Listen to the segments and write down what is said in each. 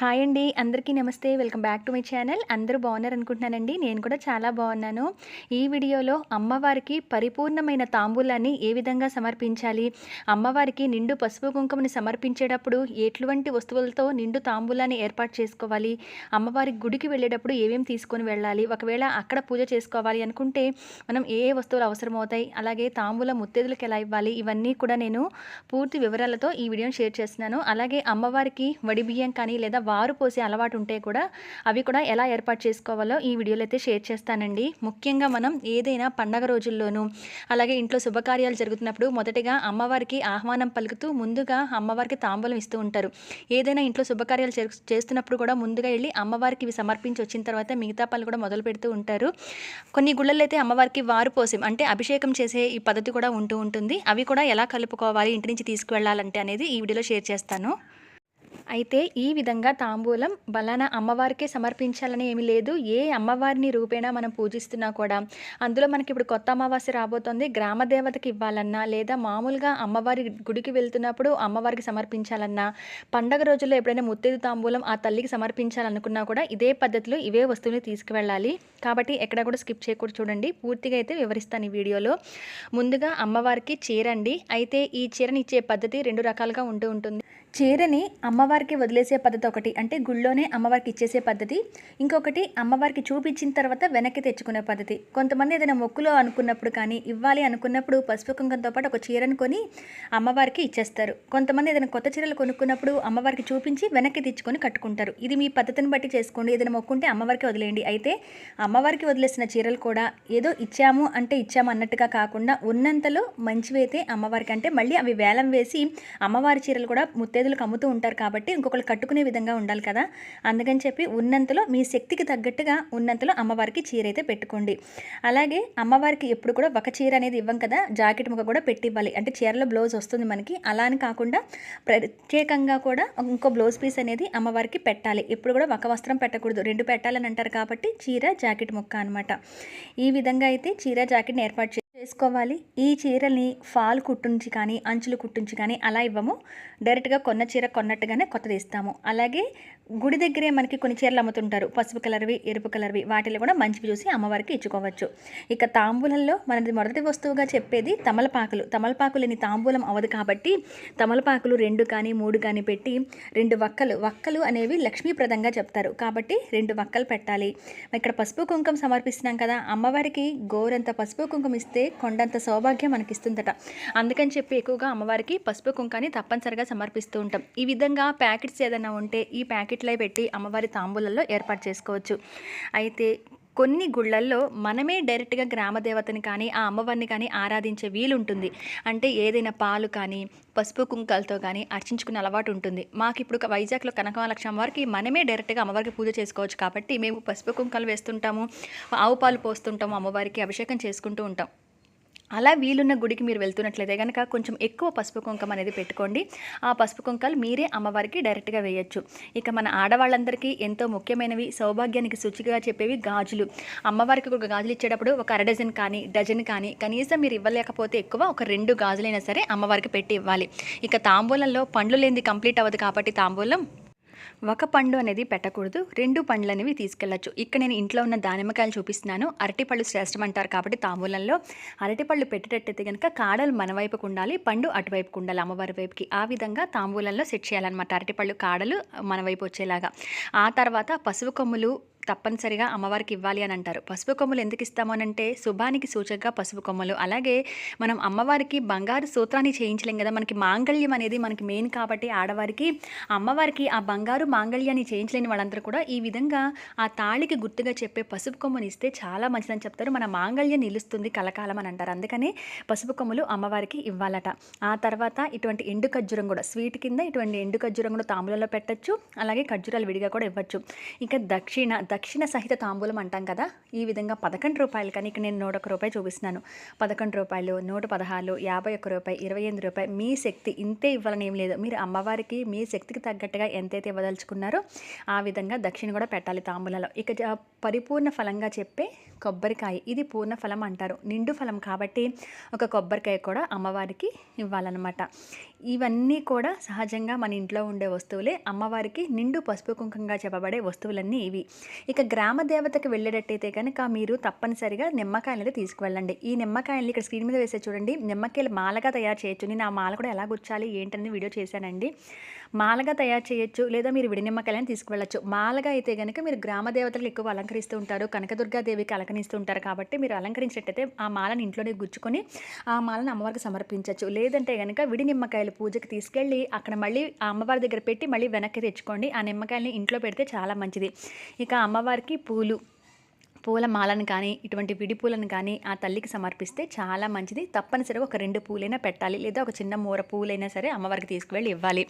Hi అండి అందరికీ నమస్తే. Welcome back to my channel. అందరూ బాగున్నారు అనుకుంటున్నానండి. నేను కూడా చాలా బాగున్నాను. ఈ వీడియోలో అమ్మవారికి పరిపూర్ణమైన తాంబూలాన్ని ఏ విధంగా సమర్పించాలి? అమ్మవారికి నిండు పసుపు కుంకుమని సమర్పించేటప్పుడు ఎటువంటి వస్తువులతో నిండు తాంబూలాన్ని ఏర్పాటు చేసుకోవాలి? అమ్మవారి గుడికి వెళ్ళేటప్పుడు ఏమేమి తీసుకొని వెళ్ళాలి? ఒకవేళ అక్కడ పూజ చేసుకోవాలి అనుకుంటే మనం ఏ ఏ వస్తువులు అవసరమవుతాయి? అలాగే తాంబూల ముత్తేదులకు ఎలా ఇవ్వాలి? ఇవన్నీ కూడా నేను పూర్తి వివరాలతో ఈ వీడియోని షేర్ చేస్తున్నాను. అలాగే అమ్మవారికి వడి బియ్యం కానీ లేదా వారు పోసే అలవాటు ఉంటే కూడా అవి కూడా ఎలా ఏర్పాటు చేసుకోవాలో ఈ వీడియోలో అయితే షేర్ చేస్తానండి. ముఖ్యంగా మనం ఏదైనా పండగ రోజుల్లోనూ అలాగే ఇంట్లో శుభకార్యాలు జరుగుతున్నప్పుడు మొదటిగా అమ్మవారికి ఆహ్వానం పలుకుతూ ముందుగా అమ్మవారికి తాంబూలం ఇస్తూ ఉంటారు. ఏదైనా ఇంట్లో శుభకార్యాలు చేస్తున్నప్పుడు కూడా ముందుగా వెళ్ళి అమ్మవారికి ఇవి సమర్పించి వచ్చిన తర్వాత మిగతా పనులు కూడా మొదలు పెడుతూ ఉంటారు. కొన్ని గుళ్ళల్లో అయితే అమ్మవారికి వారు పోసం అంటే అభిషేకం చేసే ఈ పద్ధతి కూడా ఉంటూ ఉంటుంది. అవి కూడా ఎలా కలుపుకోవాలి ఇంటి నుంచి తీసుకువెళ్ళాలంటే అనేది ఈ వీడియోలో షేర్ చేస్తాను. అయితే ఈ విధంగా తాంబూలం బలానా అమ్మవారికే సమర్పించాలని ఏమీ లేదు. ఏ అమ్మవారిని రూపేణా మనం పూజిస్తున్నా కూడా అందులో మనకి ఇప్పుడు కొత్త అమావాస్య రాబోతోంది. గ్రామ దేవతకి ఇవ్వాలన్నా లేదా మామూలుగా అమ్మవారి గుడికి వెళ్తున్నప్పుడు అమ్మవారికి సమర్పించాలన్నా పండగ రోజుల్లో ఎప్పుడైనా ముత్తేదు తాంబూలం ఆ తల్లికి సమర్పించాలనుకున్నా కూడా ఇదే పద్ధతిలో ఇవే వస్తువులు తీసుకువెళ్ళాలి. కాబట్టి ఎక్కడ కూడా స్కిప్ చేయకూడదు చూడండి. పూర్తిగా అయితే వివరిస్తాను ఈ వీడియోలో. ముందుగా అమ్మవారికి చీరండి. అయితే ఈ చీరని ఇచ్చే పద్ధతి రెండు రకాలుగా ఉంటూ ఉంటుంది. చీరని అమ్మవారికి వదిలేసే పద్ధతి ఒకటి. అంటే గుళ్ళోనే అమ్మవారికి ఇచ్చేసే పద్ధతి. ఇంకొకటి అమ్మవారికి చూపించిన తర్వాత వెనక్కి తెచ్చుకునే పద్ధతి. కొంతమంది ఏదైనా మొక్కులో అనుకున్నప్పుడు కానీ ఇవ్వాలి అనుకున్నప్పుడు పసుపు కుంకంతో పాటు ఒక చీరను కొని అమ్మవారికి ఇచ్చేస్తారు. కొంతమంది ఏదైనా కొత్త చీరలు కొనుక్కున్నప్పుడు అమ్మవారికి చూపించి వెనక్కి తెచ్చుకొని కట్టుకుంటారు. ఇది మీ పద్ధతిని బట్టి చేసుకోండి. ఏదైనా మొక్కుంటే అమ్మవారికి వదిలేయండి. అయితే అమ్మవారికి వదిలేసిన చీరలు కూడా ఏదో ఇచ్చాము అంటే ఇచ్చాము అన్నట్టుగా కాకుండా ఉన్నంతలో మంచివైతే అమ్మవారికి అంటే మళ్ళీ అవి వేలం వేసి అమ్మవారి చీరలు కూడా ముత్తేదులకు అమ్ముతూ ఉంటారు కాబట్టి ఇంకొకరు కట్టుకునే విధంగా ఉండాలి కదా. అందుకని చెప్పి ఉన్నంతలో మీ శక్తికి తగ్గట్టుగా ఉన్నంతలో అమ్మవారికి చీర అయితే పెట్టుకోండి. అలాగే అమ్మవారికి ఎప్పుడు కూడా ఒక చీర అనేది ఇవ్వం కదా. జాకెట్ ముక్క కూడా పెట్టి ఇవ్వాలి అంటే చీరలో బ్లౌజ్ వస్తుంది మనకి. అలా అని కాకుండా ప్రత్యేకంగా కూడా ఇంకో బ్లౌజ్ పీస్ అనేది అమ్మవారికి పెట్టాలి. ఎప్పుడు కూడా ఒక వస్త్రం పెట్టకూడదు. రెండు పెట్టాలని అంటారు కాబట్టి చీర జాకెట్ ముక్క అనమాట ఈ విధంగా అయితే చీర జాకెట్ని ఏర్పాటు చేసుకోవాలి ఈ చీరని ఫాల్ కుట్టుంచి కానీ అంచులు కుట్టుంచి కానీ అలా ఇవ్వము. డైరెక్ట్గా కొన్న చీర కొన్నట్టుగానే కొత్తది ఇస్తాము అలాగే గుడి దగ్గరే మనకి కొన్ని చీరలు అమ్ముతుంటారు. పసుపు కలర్వి ఎరుపు కలర్వి వాటిలో కూడా మంచివి చూసి అమ్మవారికి ఇచ్చుకోవచ్చు. ఇక తాంబూలంలో మనది మొదటి వస్తువుగా చెప్పేది తమలపాకులు. తమలపాకు లేని తాంబూలం అవ్వదు కాబట్టి తమలపాకులు రెండు కానీ మూడు కానీ పెట్టి రెండు వక్కలు. వక్కలు అనేవి లక్ష్మీప్రదంగా చెప్తారు. కాబట్టి రెండు వక్కలు పెట్టాలి. ఇక్కడ పసుపు కుంకుమ సమర్పిస్తున్నాం కదా. అమ్మవారికి గోరంత పసుపు కుంకుమ ఇస్తే కొండంత సౌభాగ్యం మనకి ఇస్తుందట అందుకని చెప్పి ఎక్కువగా అమ్మవారికి పసుపు కుంకాన్ని తప్పనిసరిగా సమర్పిస్తూ ఉంటాం. ఈ విధంగా ప్యాకెట్స్ ఏదైనా ఉంటే ఈ ప్యాకెట్లో పెట్టి అమ్మవారి తాంబూలలో ఏర్పాటు చేసుకోవచ్చు. అయితే కొన్ని గుళ్ళల్లో మనమే డైరెక్ట్గా గ్రామ దేవతని కానీ ఆ అమ్మవారిని కానీ ఆరాధించే వీలుంటుంది. అంటే ఏదైనా పాలు కానీ పసుపు కుంకాలతో కానీ అర్చించుకునే అలవాటు ఉంటుంది. మాకు ఇప్పుడు వైజాగ్లో కనకమహాలక్ష్మి అమ్మవారికి మనమే డైరెక్ట్గా అమ్మవారికి పూజ చేసుకోవచ్చు కాబట్టి మేము పసుపు కుంకాలు వేస్తుంటాము ఆవు పాలు పోస్తుంటాము అమ్మవారికి అభిషేకం చేసుకుంటూ ఉంటాం. అలా వీలున్న గుడికి మీరు వెళ్తున్నట్లయితే కనుక కొంచెం ఎక్కువ పసుపు కుంకం అనేది పెట్టుకోండి. ఆ పసుపు కుంకాలు మీరే అమ్మవారికి డైరెక్ట్గా వేయచ్చు. ఇక మన ఆడవాళ్ళందరికీ ఎంతో ముఖ్యమైనవి సౌభాగ్యానికి సూచికగా చెప్పేవి గాజులు. అమ్మవారికి ఒక గాజులు ఇచ్చేటప్పుడు ఒక అర డజన్ కానీ డజన్ కానీ కనీసం మీరు ఇవ్వలేకపోతే ఎక్కువ ఒక రెండు గాజులైనా సరే అమ్మవారికి పెట్టి ఇవ్వాలి. ఇక తాంబూలంలో పండ్లు లేనిది కంప్లీట్ అవ్వదు కాబట్టి తాంబూలం ఒక పండు అనేది పెట్టకూడదు రెండు పండ్లు అనేవి తీసుకెళ్ళచ్చు. ఇక్కడ నేను ఇంట్లో ఉన్న దానిమ్మకాయలు చూపిస్తున్నాను. అరటిపళ్ళు శ్రేష్టం అంటారు కాబట్టి తాంబూలంలో. అరటిపళ్ళు పెట్టేటట్టయితే కనుక కాడలు మన వైపుకు ఉండాలి పండు అటువైపుకు ఉండాలి అమ్మవారి వైపుకి. ఆ విధంగా తాంబూలంలో సెట్ చేయాలన్నమాట అరటిపళ్ళు కాడలు మన వైపు వచ్చేలాగా. ఆ తర్వాత పసుపు కొమ్ములు తప్పనిసరిగా అమ్మవారికి ఇవ్వాలి అని అంటారు. పసుపు కొమ్ములు ఎందుకు ఇస్తామనంటే అని అంటే శుభానికి సూచకగా పసుపు కొమ్ములు. అలాగే మనం అమ్మవారికి బంగారు సూత్రాన్ని చేయించలేం కదా. మనకి మాంగళ్యం అనేది మనకి మెయిన్ కాబట్టి ఆడవారికి అమ్మవారికి ఆ బంగారు మాంగళ్యాన్ని చేయించలేని వాళ్ళందరూ కూడా ఈ విధంగా ఆ తాళికి గుర్తుగా చెప్పే పసుపు కొమ్ముని ఇస్తే చాలా మంచిదని చెప్తారు. మన మాంగళ్యం నిలుస్తుంది కలకాలం అని అంటారు. అందుకని పసుపు కొమ్ములు అమ్మవారికి ఇవ్వాలట. ఆ తర్వాత ఇటువంటి ఎండు ఖర్జూరం కూడా స్వీట్ కింద ఇటువంటి ఎండు ఖర్జూరం కూడా తాంబూలంలో పెట్టచ్చు. అలాగే ఖర్జూరాలు విడిగా కూడా ఇవ్వచ్చు. ఇంకా దక్షిణ దక్షిణ సహిత తాంబూలం అంటాం కదా ఈ విధంగా పదకొండు రూపాయలు కానీ ఇక్కడ నేను నూట ఒక్క రూపాయి చూపిస్తున్నాను. పదకొండు రూపాయలు నూట పదహారు యాభై ఒక్క రూపాయి ఇరవై ఎనిమిది రూపాయి మీ శక్తి ఇంతే ఇవ్వాలని ఏం లేదు. మీరు అమ్మవారికి మీ శక్తికి తగ్గట్టుగా ఎంతైతే ఇవ్వదలుచుకున్నారో ఆ విధంగా దక్షిణ కూడా పెట్టాలి తాంబూలంలో. ఇక పరిపూర్ణ ఫలంగా చెప్పే కొబ్బరికాయ ఇది పూర్ణ ఫలం అంటారు. నిండు ఫలం కాబట్టి ఒక కొబ్బరికాయ కూడా అమ్మవారికి ఇవ్వాలన్నమాట. ఇవన్నీ కూడా సహజంగా మన ఇంట్లో ఉండే వస్తువులే. అమ్మవారికి నిండు పసుపు కుంకంగా చెప్పబడే వస్తువులన్నీ ఇవి. ఇక గ్రామ దేవతకి వెళ్ళేటట్టయితే కనుక మీరు తప్పనిసరిగా నిమ్మకాయలు తీసుకువెళ్ళండి. ఈ నిమ్మకాయలు ఇక్కడ స్క్రీన్ మీద వేసే చూడండి. నిమ్మకాయలు మాలగా తయారు చేయొచ్చు. నేను ఆ మాల కూడా ఎలా గుచ్చాలి ఏంటని వీడియో చేశానండి. మాలగా తయారు చేయొచ్చు లేదా మీరు విడి నిమ్మకాయలను తీసుకువెళ్ళచ్చు. మాలగా అయితే కనుక మీరు గ్రామ దేవతలకు ఎక్కువ అలంకరిస్తూ ఉంటారు కనకదుర్గాదేవికి అలంకరిస్తూ ఉంటారు కాబట్టి మీరు అలంకరించినట్టయితే ఆ మాలను ఇంట్లోనే గుచ్చుకొని ఆ మాలను అమ్మవారికి సమర్పించవచ్చు లేదంటే కనుక విడి నిమ్మకాయలు పూజకి తీసుకెళ్ళి అక్కడ మళ్ళీ ఆ అమ్మవారి దగ్గర పెట్టి మళ్ళీ వెనక్కి తెచ్చుకోండి. ఆ నిమ్మకాయలని ఇంట్లో పెడితే చాలా మంచిది. ఇక అమ్మవారికి పూలు. పూల మాలను కానీ ఇటువంటి విడి పూలను కానీ ఆ తల్లికి సమర్పిస్తే చాలా మంచిది. తప్పనిసరిగా ఒక రెండు పూలైనా పెట్టాలి. లేదా ఒక చిన్న మూర పూలైనా సరే అమ్మవారికి తీసుకువెళ్ళి ఇవ్వాలి.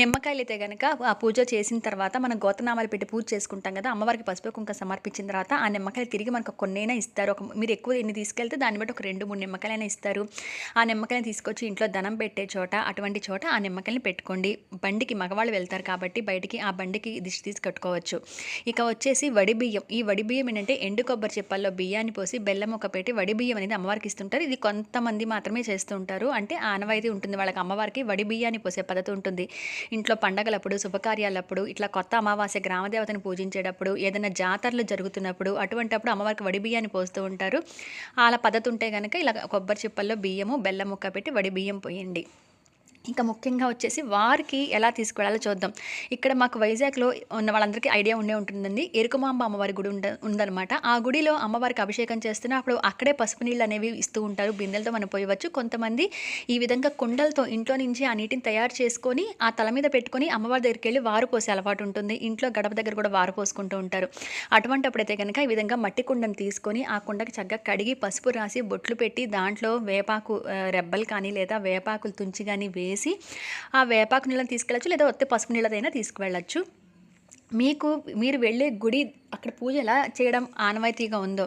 నిమ్మకాయలు అయితే కనుక ఆ పూజ చేసిన తర్వాత మనం గోతనామాలు పెట్టి పూజ చేసుకుంటాం కదా అమ్మవారికి పసుపు కుంక సమర్పించిన తర్వాత ఆ నిమ్మకాయలు తిరిగి మనకు కొన్నైనా ఇస్తారు. ఒక మీరు ఎక్కువ ఎన్ని తీసుకెళ్తే దాన్ని బట్టి ఒక రెండు మూడు నిమ్మకాయలైనా ఇస్తారు. ఆ నిమ్మకాయలు తీసుకొచ్చి ఇంట్లో ధనం పెట్టే చోట అటువంటి చోట ఆ నిమ్మకాయలను పెట్టుకోండి. బండికి మగవాళ్ళు వెళ్తారు కాబట్టి బయటికి ఆ బండికి దిష్టి తీసి కట్టుకోవచ్చు. ఇక వచ్చేసి వడి బియ్యం ఈ వడి బియ్యం ఏంటంటే ఎండు కొబ్బరి చెప్పల్లో బియ్యాన్ని పోసి బెల్లం ఒక పెట్టి వడి బియ్యం అనేది అమ్మవారికి ఇస్తుంటారు. ఇది కొంతమంది మాత్రమే చేస్తూ ఉంటారు. అంటే ఆనవాయితీ ఉంటుంది. వాళ్ళకి అమ్మవారికి వడి బియ్యాన్ని పోసే పద్ధతి ఉంటుంది. ఇంట్లో పండగలప్పుడు శుభకార్యాలప్పుడు ఇట్లా కొత్త అమావాస్య గ్రామదేవతను పూజించేటప్పుడు ఏదైనా జాతరలు జరుగుతున్నప్పుడు అటువంటప్పుడు అమ్మవారికి వడి బియ్యాన్ని పోస్తూ ఉంటారు. అలా పద్ధతి ఉంటే కనుక ఇలా కొబ్బరి చిప్పల్లో బియ్యము బెల్లం ముక్క పెట్టి వడి బియ్యం పోయండి. ఇంకా ముఖ్యంగా వచ్చేసి వారికి ఎలా తీసుకువెళ్ళాలో చూద్దాం. ఇక్కడ మాకు వైజాగ్లో ఉన్న వాళ్ళందరికీ ఐడియా ఉండే ఉంటుందండి. ఎరుకమాంబ అమ్మవారి గుడి ఉండ ఉందన్నమాట. ఆ గుడిలో అమ్మవారికి అభిషేకం చేస్తున్న అప్పుడు అక్కడే పసుపు నీళ్ళు అనేవి ఇస్తూ ఉంటారు. బిందెలతో మనం పోయవచ్చు. కొంతమంది ఈ విధంగా కుండలతో ఇంట్లో నుంచి ఆ నీటిని తయారు చేసుకొని ఆ తల మీద పెట్టుకొని అమ్మవారి దగ్గరికి వెళ్ళి వారు పోసే అలవాటు ఉంటుంది. ఇంట్లో గడప దగ్గర కూడా వారు పోసుకుంటూ ఉంటారు. అటువంటి అప్పుడైతే కనుక ఈ విధంగా మట్టి కుండను తీసుకొని ఆ కుండకి చక్కగా కడిగి పసుపు రాసి బొట్లు పెట్టి దాంట్లో వేపాకు రెబ్బలు కానీ లేదా వేపాకులు తుంచి కానీ వే వేసి ఆ వేపాకు నీళ్ళని తీసుకెళ్ళచ్చు లేదా ఒత్తి పసుపు నీళ్ళదైనా తీసుకువెళ్ళచ్చు. మీకు మీరు వెళ్ళే గుడి అక్కడ పూజ ఎలా చేయడం ఆనవాయితీగా ఉందో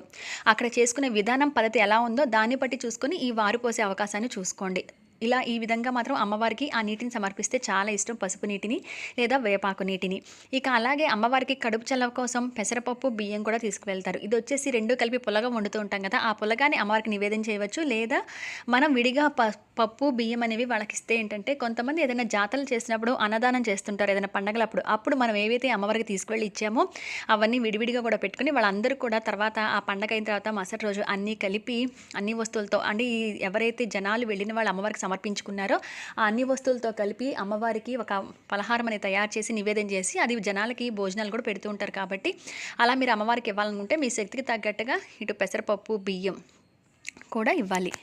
అక్కడ చేసుకునే విధానం పద్ధతి ఎలా ఉందో దాన్ని బట్టి చూసుకొని ఈ వారు పోసే అవకాశాన్ని చూసుకోండి. ఇలా ఈ విధంగా మాత్రం అమ్మవారికి ఆ నీటిని సమర్పిస్తే చాలా ఇష్టం పసుపు నీటిని లేదా వేపాకు నీటిని. ఇక అలాగే అమ్మవారికి కడుపు చల్లవ కోసం పెసరపప్పు బియ్యం కూడా తీసుకువెళ్తారు. ఇది వచ్చేసి రెండు కలిపి పులగ వండుతూ ఉంటాం కదా ఆ పులగాన్ని అమ్మవారికి నివేదన చేయవచ్చు. లేదా మనం విడిగా ప పప్పు బియ్యం అనేవి వాళ్ళకి ఇస్తే ఏంటంటే కొంతమంది ఏదైనా జాతరలు చేసినప్పుడు అన్నదానం చేస్తుంటారు ఏదైనా పండగలప్పుడు. అప్పుడు మనం ఏవైతే అమ్మవారికి తీసుకువెళ్ళి ఇచ్చామో అవన్నీ విడివిడిగా కూడా పెట్టుకుని వాళ్ళందరూ కూడా తర్వాత ఆ పండగ అయిన తర్వాత మరుసటి రోజు అన్నీ కలిపి అన్ని వస్తువులతో అంటే ఎవరైతే జనాలు వెళ్ళిన వాళ్ళు అమ్మవారికి సమర్పించుకున్నారో ఆ అన్ని వస్తువులతో కలిపి అమ్మవారికి ఒక పలహారం అనేది తయారు చేసి నివేదన చేసి అది జనాలకి భోజనాలు కూడా పెడుతూ ఉంటారు కాబట్టి అలా మీరు అమ్మవారికి ఇవ్వాలనుకుంటే మీ శక్తికి తగ్గట్టుగా ఇటు పెసరపప్పు బియ్యం కూడా ఇవ్వాలి.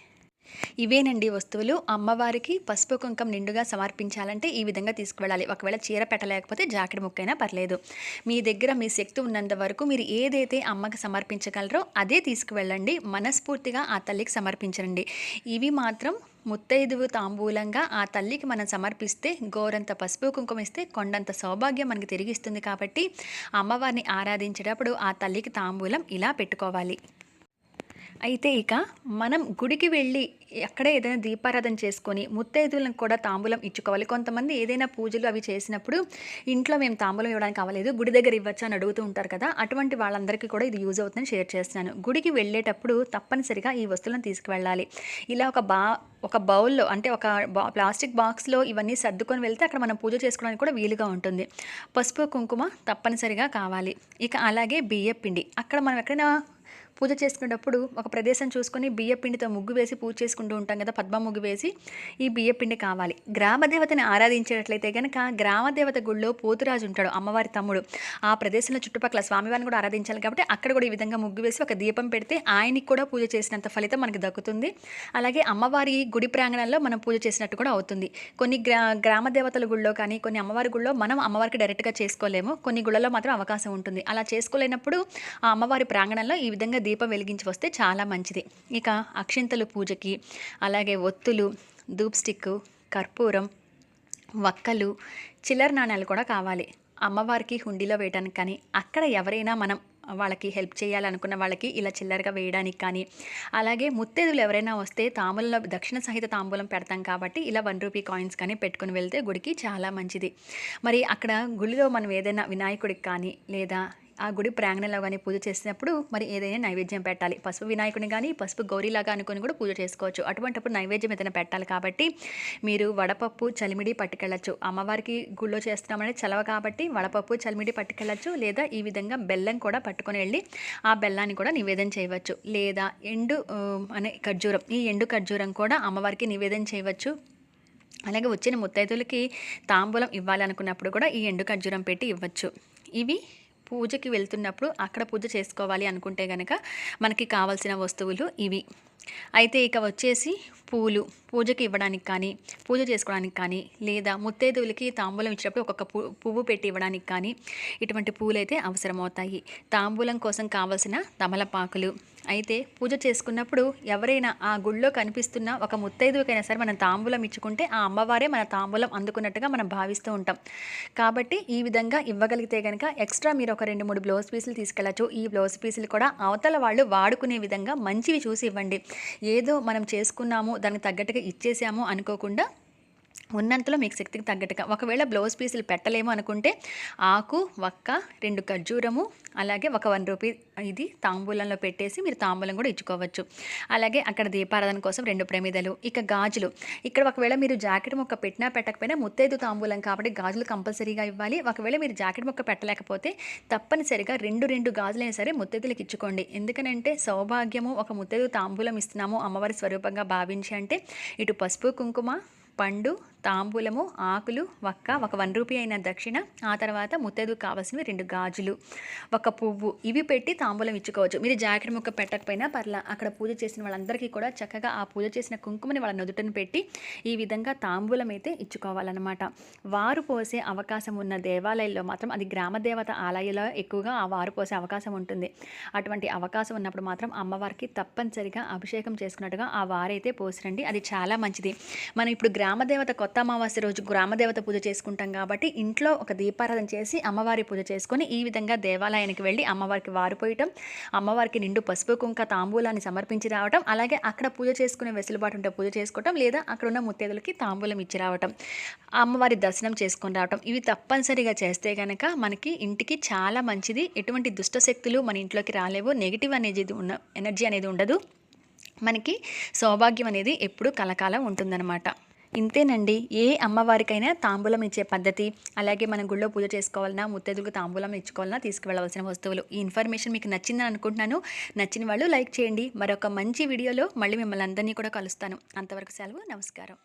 ఇవేనండి వస్తువులు అమ్మవారికి పసుపు కుంకం నిండుగా సమర్పించాలంటే ఈ విధంగా తీసుకువెళ్ళాలి. ఒకవేళ చీర పెట్టలేకపోతే జాకెట్ ముక్కైనా పర్లేదు. మీ దగ్గర మీ శక్తి ఉన్నంత వరకు మీరు ఏదైతే అమ్మకి సమర్పించగలరో అదే తీసుకువెళ్ళండి. మనస్ఫూర్తిగా ఆ తల్లికి సమర్పించండి. ఇవి మాత్రం ముత్తైదువు తాంబూలంగా ఆ తల్లికి మనం సమర్పిస్తే గోరంత పసుపు కుంకుమ ఇస్తే కొండంత సౌభాగ్యం మనకి తిరిగిస్తుంది కాబట్టి అమ్మవారిని ఆరాధించేటప్పుడు ఆ తల్లికి తాంబూలం ఇలా పెట్టుకోవాలి. అయితే ఇక మనం గుడికి వెళ్ళి అక్కడే ఏదైనా దీపారాధన చేసుకొని ముత్తైదువులను కూడా తాంబూలం ఇచ్చుకోవాలి. కొంతమంది ఏదైనా పూజలు అవి చేసినప్పుడు ఇంట్లో మేము తాంబూలం ఇవ్వడానికి అవ్వలేదు గుడి దగ్గర ఇవ్వచ్చు అని అడుగుతూ ఉంటారు కదా అటువంటి వాళ్ళందరికీ కూడా ఇది యూజ్ అవుతుందని షేర్ చేస్తున్నాను. గుడికి వెళ్ళేటప్పుడు తప్పనిసరిగా ఈ వస్తువులను తీసుకువెళ్ళాలి. ఇలా ఒక బా ఒక బౌల్లో అంటే ఒక బా ప్లాస్టిక్ బాక్స్లో ఇవన్నీ సర్దుకొని వెళ్తే అక్కడ మనం పూజ చేసుకోవడానికి కూడా వీలుగా ఉంటుంది. పసుపు కుంకుమ తప్పనిసరిగా కావాలి. ఇక అలాగే బియ్య పిండి అక్కడ మనం ఎక్కడైనా పూజ చేసుకునేటప్పుడు ఒక ప్రదేశం చూసుకొని బియ్య పిండితో ముగ్గు వేసి పూజ చేసుకుంటూ ఉంటాం కదా పద్మ ముగ్గు వేసి ఈ బియ్య పిండి కావాలి. గ్రామదేవతని ఆరాధించేటట్లయితే కనుక గ్రామ దేవత గుళ్ళో పోతురాజు ఉంటాడు అమ్మవారి తమ్ముడు. ఆ ప్రదేశంలో చుట్టుపక్కల స్వామివారిని కూడా ఆరాధించాలి కాబట్టి అక్కడ కూడా ఈ విధంగా ముగ్గు వేసి ఒక దీపం పెడితే ఆయనకి కూడా పూజ చేసినంత ఫలితం మనకి దక్కుతుంది. అలాగే అమ్మవారి గుడి ప్రాంగణంలో మనం పూజ చేసినట్టు కూడా అవుతుంది. కొన్ని గ్రా గ్రామ దేవతల గుళ్ళో కానీ కొన్ని అమ్మవారి గుళ్ళో మనం అమ్మవారికి డైరెక్ట్గా చేసుకోలేము. కొన్ని గుళ్ళలో మాత్రం అవకాశం ఉంటుంది. అలా చేసుకోలేనప్పుడు ఆ అమ్మవారి ప్రాంగణంలో ఈ విధంగా దీపం వెలిగించి వస్తే చాలా మంచిది. ఇక అక్షింతలు పూజకి అలాగే ఒత్తులు ధూప్ స్టిక్ కర్పూరం వక్కలు చిల్లర నాణ్యాలు కూడా కావాలి. అమ్మవారికి హుండీలో వేయడానికి కానీ అక్కడ ఎవరైనా మనం వాళ్ళకి హెల్ప్ చేయాలనుకున్న వాళ్ళకి ఇలా చిల్లరగా వేయడానికి కానీ అలాగే ముత్తేదులు ఎవరైనా వస్తే తాంబూలంలో దక్షిణ సహిత తాంబూలం పెడతాం కాబట్టి ఇలా వన్ రూపీ కాయిన్స్ కానీ పెట్టుకుని వెళ్తే గుడికి చాలా మంచిది. మరి అక్కడ గుడిలో మనం ఏదైనా వినాయకుడికి కానీ లేదా ఆ గుడి ప్రాంగణంలో కానీ పూజ చేసినప్పుడు మరి ఏదైనా నైవేద్యం పెట్టాలి. పసుపు వినాయకుని కానీ పసుపు గౌరీలాగా అనుకుని కూడా పూజ చేసుకోవచ్చు. అటువంటిప్పుడు నైవేద్యం ఏదైనా పెట్టాలి కాబట్టి మీరు వడపప్పు చలిమిడి పట్టుకెళ్ళచ్చు. అమ్మవారికి గుళ్ళో చేస్తున్నామని చలవ కాబట్టి వడపప్పు చలిమిడి పట్టుకెళ్ళచ్చు. లేదా ఈ విధంగా బెల్లం కూడా పట్టుకొని వెళ్ళి ఆ బెల్లాన్ని కూడా నివేదన చేయవచ్చు. లేదా ఎండు అనే ఖర్జూరం ఈ ఎండు ఖర్జూరం కూడా అమ్మవారికి నివేదన చేయవచ్చు. అలాగే వచ్చిన ముత్తైదులకి తాంబూలం ఇవ్వాలి అనుకున్నప్పుడు కూడా ఈ ఎండు ఖర్జూరం పెట్టి ఇవ్వచ్చు. ఇవి పూజకి వెళ్తున్నప్పుడు అక్కడ పూజ చేసుకోవాలి అనుకుంటే కనుక మనకి కావాల్సిన వస్తువులు ఇవి. అయితే ఇక వచ్చేసి పూలు. పూజకి ఇవ్వడానికి కానీ పూజ చేసుకోవడానికి కానీ లేదా ముత్తైదువులకి తాంబూలం ఇచ్చినప్పుడు ఒక్కొక్క పువ్వు పెట్టి ఇవ్వడానికి కానీ ఇటువంటి పూలు అయితే అవసరమవుతాయి. తాంబూలం కోసం కావలసిన తమలపాకులు అయితే పూజ చేసుకున్నప్పుడు ఎవరైనా ఆ గుళ్ళో కనిపిస్తున్న ఒక ముత్తైదుకైనా సరే మనం తాంబూలం ఇచ్చుకుంటే ఆ అమ్మవారే మన తాంబూలం అందుకున్నట్టుగా మనం భావిస్తూ ఉంటాం. కాబట్టి ఈ విధంగా ఇవ్వగలిగితే కనుక ఎక్స్ట్రా మీరు ఒక రెండు మూడు బ్లౌజ్ పీసులు తీసుకెళ్ళచ్చు. ఈ బ్లౌజ్ పీసులు కూడా అవతల వాళ్ళు వాడుకునే విధంగా మంచివి చూసి ఇవ్వండి. ఏదో మనం చేసుకున్నాము దానికి తగ్గట్టుగా ఇచ్చేసాము అనుకోకుండా ఉన్నంతలో మీకు శక్తికి తగ్గట్టుగా. ఒకవేళ బ్లౌజ్ పీసులు పెట్టలేము అనుకుంటే ఆకు వక్క రెండు ఖర్జూరము అలాగే ఒక వన్ రూపీ ఇది తాంబూలంలో పెట్టేసి మీరు తాంబూలం కూడా ఇచ్చుకోవచ్చు. అలాగే అక్కడ దీపారాధన కోసం రెండు ప్రమిదలు ఇక గాజులు. ఇక్కడ ఒకవేళ మీరు జాకెట్ మొక్క పెట్టినా పెట్టకపోయినా ముత్తైదు తాంబూలం కాబట్టి గాజులు కంపల్సరీగా ఇవ్వాలి. ఒకవేళ మీరు జాకెట్ మొక్క పెట్టలేకపోతే తప్పనిసరిగా రెండు రెండు గాజులైనా సరే ముత్తైదులకు ఇచ్చుకోండి. ఎందుకనంటే సౌభాగ్యము ఒక ముత్తైదు తాంబూలం ఇస్తున్నాము అమ్మవారి స్వరూపంగా భావించి అంటే. ఇటు పసుపు కుంకుమ పండు తాంబూలము ఆకులు వక్క ఒక వన్ రూపీ అయిన దక్షిణ ఆ తర్వాత ముత్తేదు కావాల్సినవి రెండు గాజులు ఒక పువ్వు. ఇవి పెట్టి తాంబూలం ఇచ్చుకోవచ్చు. మీరు జాకెట్ ముక్క పెట్టకపోయినా పర్లా అక్కడ పూజ చేసిన వాళ్ళందరికీ కూడా చక్కగా ఆ పూజ చేసిన కుంకుమని వాళ్ళ నుదుటను పెట్టి ఈ విధంగా తాంబూలం అయితే ఇచ్చుకోవాలన్నమాట. వారు పోసే అవకాశం ఉన్న దేవాలయాల్లో మాత్రం అది గ్రామ దేవత ఆలయంలో ఎక్కువగా ఆ వారు పోసే అవకాశం ఉంటుంది. అటువంటి అవకాశం ఉన్నప్పుడు మాత్రం అమ్మవారికి తప్పనిసరిగా అభిషేకం చేసుకున్నట్టుగా ఆ వారైతే పోసిరండి. అది చాలా మంచిది. మనం ఇప్పుడు గ్రామదేవత కొత్త అమావాస్య రోజు గ్రామదేవత పూజ చేసుకుంటాం కాబట్టి ఇంట్లో ఒక దీపారాధన చేసి అమ్మవారి పూజ చేసుకొని ఈ విధంగా దేవాలయానికి వెళ్ళి అమ్మవారికి వారు పోయటం అమ్మవారికి నిండు పసుపు కుంక తాంబూలాన్ని సమర్పించి రావటం అలాగే అక్కడ పూజ చేసుకునే వెసులుబాటు ఉంటే పూజ చేసుకోవటం లేదా అక్కడ ఉన్న ముత్తేదులకి తాంబూలం ఇచ్చి రావటం అమ్మవారి దర్శనం చేసుకొని రావటం. ఇవి తప్పనిసరిగా చేస్తే కనుక మనకి ఇంటికి చాలా మంచిది. ఎటువంటి దుష్ట శక్తులు మన ఇంట్లోకి రాలేవు. నెగిటివ్ అనేది ఉన్న ఎనర్జీ అనేది ఉండదు. మనకి సౌభాగ్యం అనేది ఎప్పుడూ కలకాలం ఉంటుందన్నమాట. ఇంతేనండి. ఏ అమ్మవారికైనా తాంబూలం ఇచ్చే పద్ధతి అలాగే మన గుళ్ళో పూజ చేసుకోవాలన్నా ముత్తైదులకు తాంబూలం ఇచ్చుకోవాలన్నా తీసుకువెళ్ళవలసిన వస్తువులు. ఈ ఇన్ఫర్మేషన్ మీకు నచ్చిందని అనుకుంటున్నాను. నచ్చిన వాళ్ళు లైక్ చేయండి. మరొక మంచి వీడియోలో మళ్ళీ మిమ్మల్ని అందరినీ కూడా కలుస్తాను. అంతవరకు సెలవు నమస్కారం.